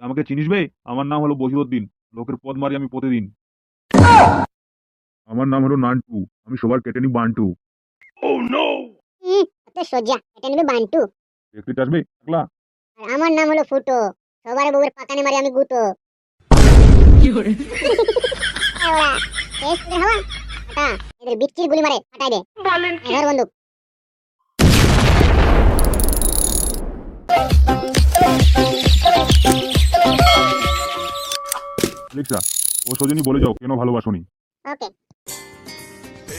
আমাকে চিনিস বে? আমার নাম হলো বহিরুদ্দিন লোকের পদ মারি আমি প্রতিদিন। আমার নাম হলো নান্টু। আমি সবার কেটে নি বান্টু। হুম তো সোজা। এটা নেবে বান্টু। একটু আসবে একলা? আমার নাম হলো ফুটো। সবার বউয়ের পাকানে মারি আমি গুতো। এদের বিচ্ছির গুলি মারে ফাটাই দে। ধর বন্দুক। লিখা ও সজনী বলে যাও কেন ভালোবাসনি ওকে।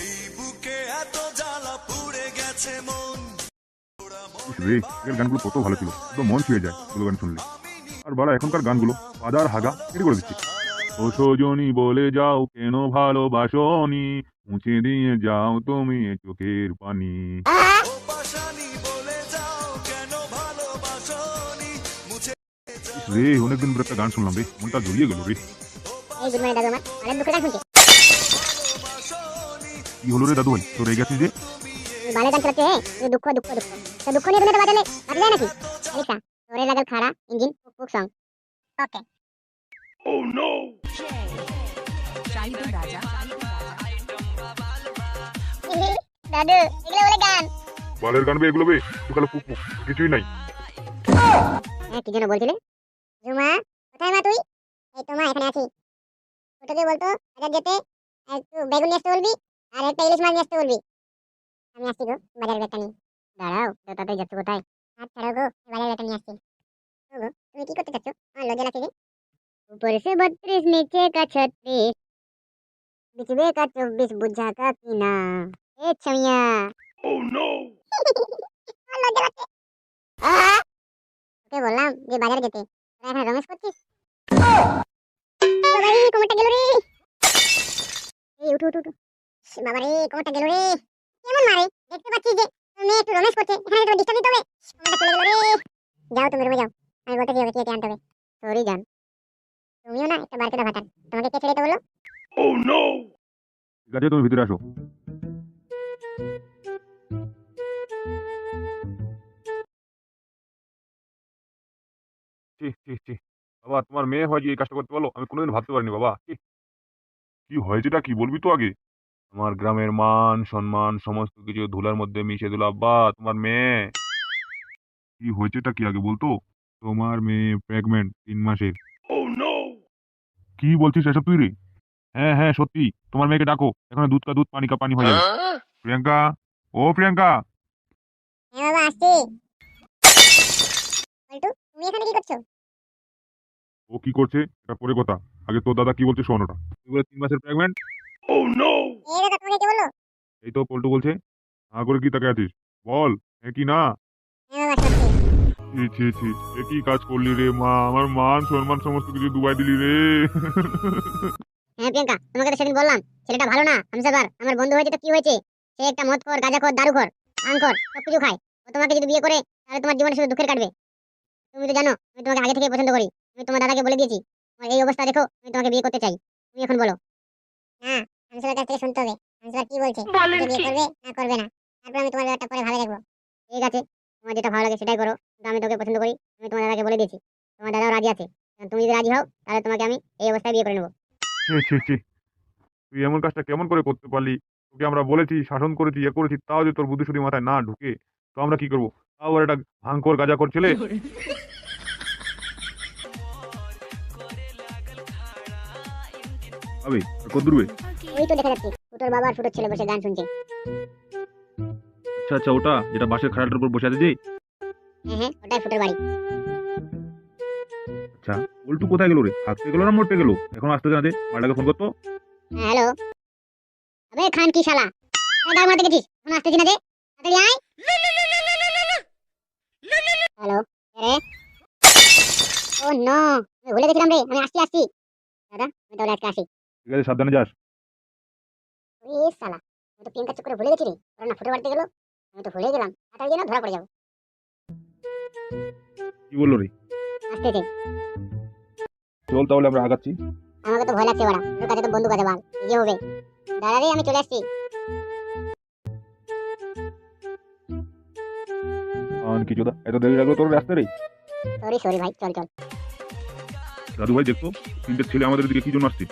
এই বুকে এত জ্বালা পুড়ে গেছে মন। রে আগের গানগুলো কত ভালো ছিল। তো মন ছুঁয়ে যায় এগুলো গান শুনলে। আর বাড়া এখনকার গানগুলো পাদার হাগা কেটে করে দিচ্ছি। ও সজনী বলে যাও কেন ভালোবাসনি মুছে দিয়ে যাও তুমি চোখের পানি। রে অনেকদিন পর একটা গান শুনলাম রে মনটা জড়িয়ে গেল রে এই গুড মর্নিং দাদু আমার অনেক দুঃখটা শুনছে কি হলো রে দাদু ভাই তোর রেগে আছিস যে বালে গান তুমি দুঃখ দুঃখ দুঃখ তো দুঃখ নিয়ে তুমি তো বাজালে বাজা যায় নাকি এলিসা তোরে লাগাল খাড়া ইঞ্জিন ফুক সং ওকে শাহিদুল রাজা দাদু এগুলো বলে গান বালের গান বে এগুলো বে পুক পুক, কিছুই নাই হ্যাঁ কি যেন বলছিলে জুমা কোথায় মা তুই এই তো মা এখানে আছি ওটাকে বলতো বাজার যেতে একটু বেগুন নিয়ে আসতে বলবি আর একটা ইলিশ মাছ নিয়ে আসতে বলবি আমি আসছি গো বাজার ব্যাগটা নিয়ে দাঁড়াও তো তাতে যাচ্ছ কোথায় হাত ছাড়াও গো বাজার ব্যাগটা নিয়ে আসছি ও গো তুমি কি করতে চাচ্ছ আমার লজ্জা লাগছে যে ऊपर से बत्तीस नीचे का छत्तीस बिचवे का चौबीस बुझा का कीना ए छमिया আমার লজ্জা লাগছে আহ! তোকে বললাম যে বাজারে যেতে তোরা এখানে রমেশ করছিস? বাবারে কোমরটা গেল রে। এই উঠু উঠু উঠু। ইস, বাবারে কোমরটা গেল রে। কেমন মারে দেখতে পাচ্ছিস যে মেয়ে একটু রমেশ করছে। এখানে তো ডিস্টার্ব দিতে হবে। কোমরটা চলে গেল রে। যাও তুমি রুমে যাও। আমি বলতে হবে কে কে আনতে হবে। সরি জান। তুমিও না একটা বারকেটা ভাটার তোমাকে কে ছেড়ে দিতে বলল? ঠিক আছে তুমি ভিতরে আসো। তোমার মেয়ে হয় যে এই কাজটা করতে পারল? আমি কোনোদিন ভাবতে পারিনি বাবা। কি হয়েছেটা কি বলবি তো আগে? আমার গ্রামের মান সম্মান সমস্ত কিছু ধুলার মধ্যে মিশে দিল। আব্বা তোমার মেয়ে। কি হয়েছেটা কি আগে বলতো? তোমার মেয়ে প্রেগনেন্ট তিন মাসের। কি বলছিস এসব তুই রে? হ্যাঁ হ্যাঁ সত্যি। তোমার মেয়েকে ডাকো। এখন দুধ কা দুধ পানি কা পানি হয়ে যাবে প্রিয়াঙ্কা ও প্রিয়াঙ্কা। হ্যাঁ বাবা আসছি। বল্টু তুমি এখানে কি করছ? ও কি করছে? এটা পরে কথা। আগে তোর দাদা কি বলছে শোন ওটা। তুই বলে তিন মাসের প্রেগনেন্ট এই দাদা তোমাকে কে বলল? এই তো পল্টু বলছে। না করে কি তাকে আছিস? বল হ্যাঁ কি না? ছি ছি ছি এ কি কাজ করলি রে মা? আমার মান সম্মান সমস্ত কিছু ডুবাই দিলি রে। হ্যাঁ প্রিয়াঙ্কা তোমাকে তো সেদিন বললাম ছেলেটা ভালো না হামসাবার আমার বন্ধু হয়েছে তো কি হয়েছে? সে একটা মদ খোর গাঁজা খোর দারু খোর আং খোর সব কিছু খায়। ও তোমাকে যদি বিয়ে করে তাহলে তোমার জীবনে শুধু দুঃখের কাটবে। তুমি তো জানো আমি তোমাকে আগে থেকে পছন্দ করি। আমি তোমার দাদাকে বলে দিয়েছি তোমার এই অবস্থা দেখো আমি তোমাকে বিয়ে করতে চাই। তুমি এখন বলো। না হামসাবার কাছ থেকে শুনতে হবে। হামসাবার কি বলছে? বিয়ে করবে না করবে না? তারপর আমি তোমার ব্যাপারটা পরে ভালো দেখব। ঠিক আছে তোমার যেটা ভালো লাগে সেটাই করো। কিন্তু আমি তোকে পছন্দ করি আমি তোমার দাদাকে বলে দিয়েছি। তোমার দাদাও রাজি আছে। তুমি যদি রাজি হও তাহলে তোমাকে আমি এই অবস্থায় বিয়ে করে নেব। ছি ছি ছি। তুই এমন কাজটা কেমন করে করতে পারলি? তোকে আমরা বলেছি শাসন করেছি ইয়ে করেছি তাও যে তোর বুদ্ধি শুধু মাথায় না ঢুকে তো আমরা কি করব? তাও আর একটা ভাঙকর গাজা কর? আর কত দূরবে ওই তো দেখা যাচ্ছে। ফুটোর বাবা আর ফুটোর ছেলে বসে গান শুনছে। আচ্ছা আচ্ছা ওটা যেটা বাসের খাড়াটার উপর বসে আছে যে হ্যাঁ হ্যাঁ ওটাই ফুটোর বাড়ি। আচ্ছা পল্টু কোথায় গেল রে? হাঁটতে গেল না মরতে গেল? এখন আসতে জানা দে মালটাকে ফোন করতো হ্যাঁ হ্যালো। আবে খান কি শালা? এই ডাক মারতে গেছিস এখন আসতেছি না যে তাড়াতাড়ি আয়। হ্যালো রে? Oh no. ভুলে গেছিলাম রে। আমি আসছি আসছি। দাদা আমি তাহলে আজকে আসি। ঠিক আছে সাবধানে যাস। আমি তো প্রিয়াঙ্কা চক্করে ভুলে গেছি রে। ওরা না ফুটো বাড়তে গেলো? আমি তো ভুলে গেলাম। তাড়াতাড়ি যেন ধরা পড়ে যাব। কি বলল রে? আসতেছে চল তাহলে আমরা আগাচ্ছি। আমাকে তো ভয় লাগছে ওরা ওর কাছে তো বন্দুক আছে বাল কি হবে। দাদা রে আমি চলে আসছি। আন কিছু দা এত দেরি লাগল তোর রাস্তা রে? সরি সরি ভাই চল চল। দাদু ভাই দেখতো তিনটে ছেলে আমাদের দিকে কি জন্য আসছে?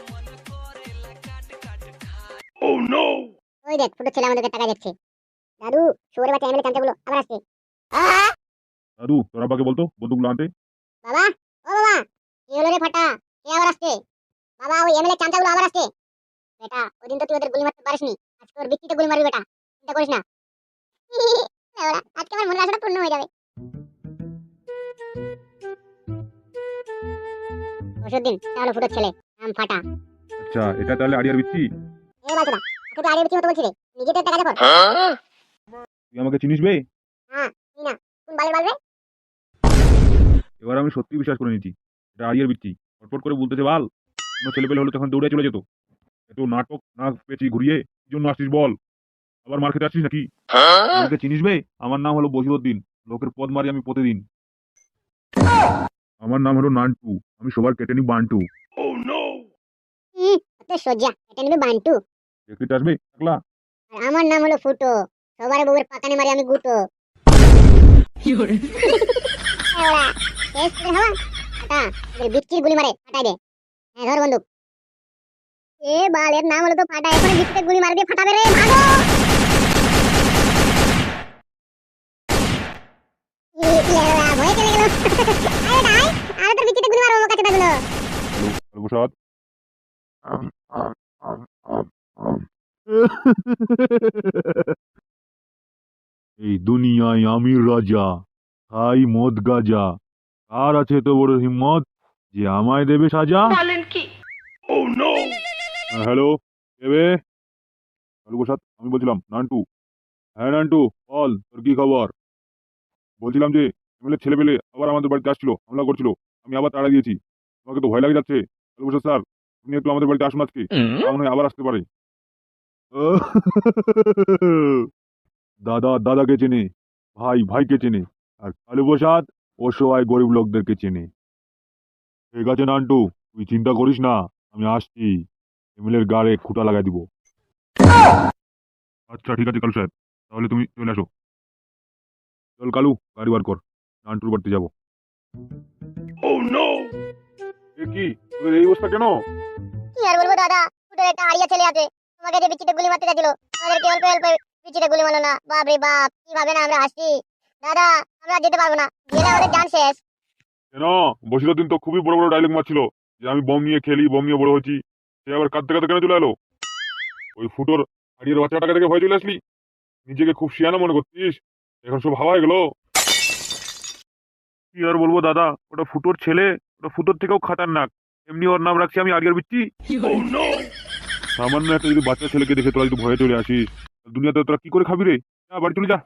দেখ ফুটো ছেলে আমাদেরকে টাকা দিচ্ছে। দাদু শুয়োরের বাচ্চা এমএলএ চামচাগুলো আবার আসছে! দাদু তোর আব্বাকে বলতো বন্দুকগুলো আনতে। বাবা ও বাবা কি হলো রে ফাটা? কে আবার আসছে? বাবা ওই এমএলএ চামচাগুলো আবার আসছে। বেটা ওদিন তো তুই ওদের গুলি মারতে পারিসনি। আজকে ওর বিক্রিতে গুলি মারবি বেটা চিন্তা করিস না। আজকে আমার মনের আশাটা পূর্ণ হয়ে যাবে। ওষুধদিন তাহলে ফুটোর ছেলে নাম ফাটা। আচ্ছা এটা তাহলে আড়িয়ার বিচ্ছি এ বাচ্চারা বলছি রে। নিজে তো একটা কাজ কর তুই আমাকে চিনিস বে? কোন বালের বাল রে এবার আমি সত্যি বিশ্বাস করে নিচ্ছি এটা আড়িয়ার বিচ্ছি ফটফট করে বলতেছে বাল। অন্য ছেলে পেলে হলে তখন দৌড়ে চলে যেত। এত নাটক না পেঁচি ঘুরিয়ে। কি জন্য আসছিস বল? আবার মার খেতে আসছিস নাকি? আমাকে চিনিস বে? আমার নাম হলো বসিরুদ্দিন লোকের পদ মারি আমি প্রতিদিন। আমার নাম হলো নান্টু। আমি সবার কেটে নি বান্টু তো সোজা এটা নেবে বান্টু। দেখতে আসবে একলা আমার নাম হলো ফুটো সবার বউয়ের পাকানে মারি আমি গুটো এওড়া, শেষ করে হওয়া ফাটা এদের বিচ্ছির গুলি মারে ফাটাই দে হ্যাঁ ধর বন্দুক এ বাল এর নাম হলো তো ফাটা এখন বিচ্ছিতে গুলি মারবে ফাটাবে রে ভাগো ভয়ে চলে গেল আরে ভাই আরে তোর বিচ্ছিতে গুলি মারবো কাছে থাকল প্রসাদ এই দুনিয়ায় আমি রাজা খাই মদ গাজা। কার আছে তো বড় হিম্মত যে আমায় দেবে সাজা? বলেন কি? হ্যাঁ, হ্যালো দেবে হ্যালো প্রসাদ আমি বলছিলাম নান্টু। হ্যাঁ নান্টু বল তোর কি খবর? বলছিলাম যে এমএলএ ছেলে পেলে আবার আমাদের বাড়িতে আসছিল হামলা করছিল আমি আবার তাড়া দিয়েছি। আমাকে তো ভয় লাগে যাচ্ছে হ্যালো প্রসাদ স্যার আপনি একটু আমাদের বাড়িতে আসুন আজকে আমার মনে হয় আবার আসতে পারে। দাদা দাদাকে চেনে। ভাই ভাইকে চেনে। আর কালু প্রসাদ অসহায় গরিব লোকদেরকে চেনে। ঠিক আছে নান্টু তুই চিন্তা করিস না আমি আসছি। এমএলএর গাড়ে খুঁটা লাগাই দিব। আচ্ছা ঠিক আছে কালু সাহেব। তাহলে তুমি চলে আসো। চল কালু গাড়ি বার কর। নান্টুর বাড়িতে যাব। এ কি এই অবস্থা কেন? কি আর বলব দাদা ফুটোর একটা আড়িয়া ছেলে আছে। তোমাকে যে বিচিতে গুলি মারতে যাচ্ছিল আমাদেরকে অল্প অল্প বিচিতে গুলি মারলো না। বাপ রে বাপ কীভাবে না আমরা আসছি দাদা আমরা যেতে পারব না। গেলে আমাদের জান শেষ। কেন? বসিরুদ্দিন তো খুবই বড় বড় ডায়লগ মারছিল যে আমি বম নিয়ে খেলি বম নিয়ে বড় হয়েছি। সে আবার কাঁদতে কাঁদতে কেন চলে এলো? ওই ফুটোর হাড়ির বাচ্চাটাকে দেখে ভয় চলে আসলি? নিজেকে খুব শিয়ানা মনে করছিস? এখন সব হাওয়া হয়ে গেল। কি আর বলব দাদা ওটা ফুটোর ছেলে ওটা ফুটোর থেকেও খাতারনাক। এমনি ওর নাম রাখছি আমি আরিয়ার বিচ্ছি। সামান্য একটা যদি বাচ্চা ছেলেকে দেখে তোরা যদি ভয়ে চলে আসিস দুনিয়াতে তোরা কি করে খাবি রে? যা বাড়ি চলে যা।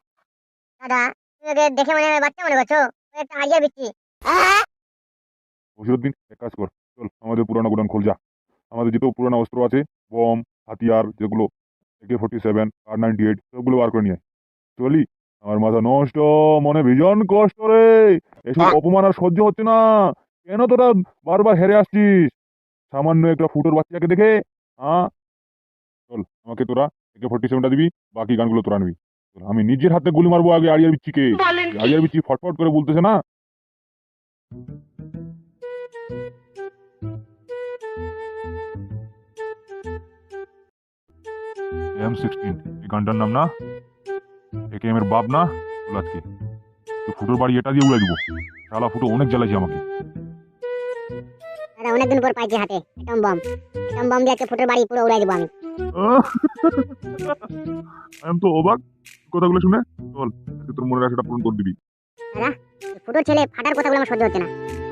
দাদা তুমি দেখে মনে হয় বাচ্চা মনে করছ? একটা আড়িয়া বিচ্ছি! বসিরুদ্দিন এক কাজ কর। চল আমাদের পুরানো গোডাউন খোল যা। আমাদের যত পুরানো অস্ত্র আছে বম হাতিয়ার যেগুলো একে ফোর্টি সেভেন আর নাইনটি এইট সবগুলো বার করে নিয়ে চলি আমার মাথা নষ্ট মনে ভীষণ কষ্ট রে। এসব অপমান আর সহ্য হচ্ছে না। কেন তোরা বারবার হেরে আসছিস? সামান্য একটা ফুটোর বাচ্চাকে দেখে হ্যাঁ চল আমাকে তোরা একে ফোর্টি সেভেনটা দিবি বাকি গানগুলো তোরা নিবি। চল, আমি নিজের হাতে গুলি মারবো আগে আরিয়ার বিচ্ছিকে। আরিয়ার বিচ্ছি ফটফট করে বলতেছে না? এম সিক্সটিন এই গানটার নাম না? একে এম এর বাপ না? আজকে। তো ফুটোর বাড়ি এটা দিয়ে উড়াই দিব। শালা ফুটো অনেক জ্বালাইছে আমাকে। অনেকদিন পর পাইছি হাতে এটম বম এটম বম দিয়ে আজকে ফুটোর বাড়ি পুরো উড়াই দেবো আমি। আমি তো অবাক। কথাগুলো শুনে চল আজকে তোর মনের আশাটা পূরণ করে দিবি। এই ফুটোর ছেলে ফাটার কথাগুলো আমার সহ্য হচ্ছে না।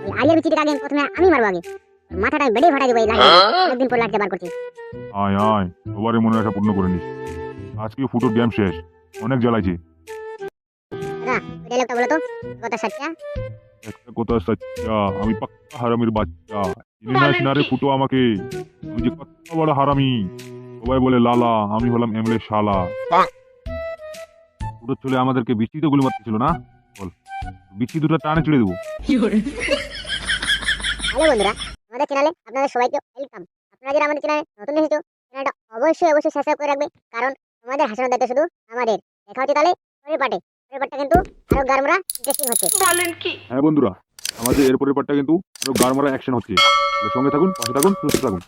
এই আড়িয়া বিচিটাকে আগে প্রথমে আমি মারবো আগে। মাথাটা আমি বেড়ে ফাটাই দেবো এই লাঠি দিয়ে। অনেকদিন পর লাঠিটা বার করছি। আয় আয় সবারই মনের আশা পূর্ণ করে নিস। আজকে ফুটোর গেম শেষ। অনেক জ্বালাইছে। ওই ডায়লগটা বলো তো কথা সত্যা একটা কথা সচ্চা? আমি পাক্কা হারামির বাচ্চা। চিনি না বলেন না রে কি? ফুটো আমাকে। আমি যে কত বড় হারামি। সবাই বলে লালা আমি হলাম এমলে শালা। ফুটোর ছেলে আমাদেরকে বৃষ্টিতে গুলি মারতেছিল না? বল বৃষ্টি দুটো টানে ছিঁড়ে দেবো। হ্যালো বন্ধুরা আমাদের চ্যানেলে আপনাদের সবাইকে ওয়েলকাম আপনারা যারা আমাদের চ্যানেলে নতুন এসেছ চ্যানেলটা অবশ্যই অবশ্যই সাবস্ক্রাইব করে রাখবে কারণ আমাদের হাসানোর দায়িত্ব শুধু আমাদের। দেখা হচ্ছে তাহলে পরের পার্টে পরের পার্টটা কিন্তু আরও গারমরা ইন্টারেস্টিং হচ্ছে। বলেন কি? হ্যাঁ বন্ধুরা আমাদের এরপরের পার্টটা কিন্তু গাড় মারা অ্যাকশন হচ্ছে। সঙ্গে থাকুন পাশে থাকুন সুস্থ থাকুন।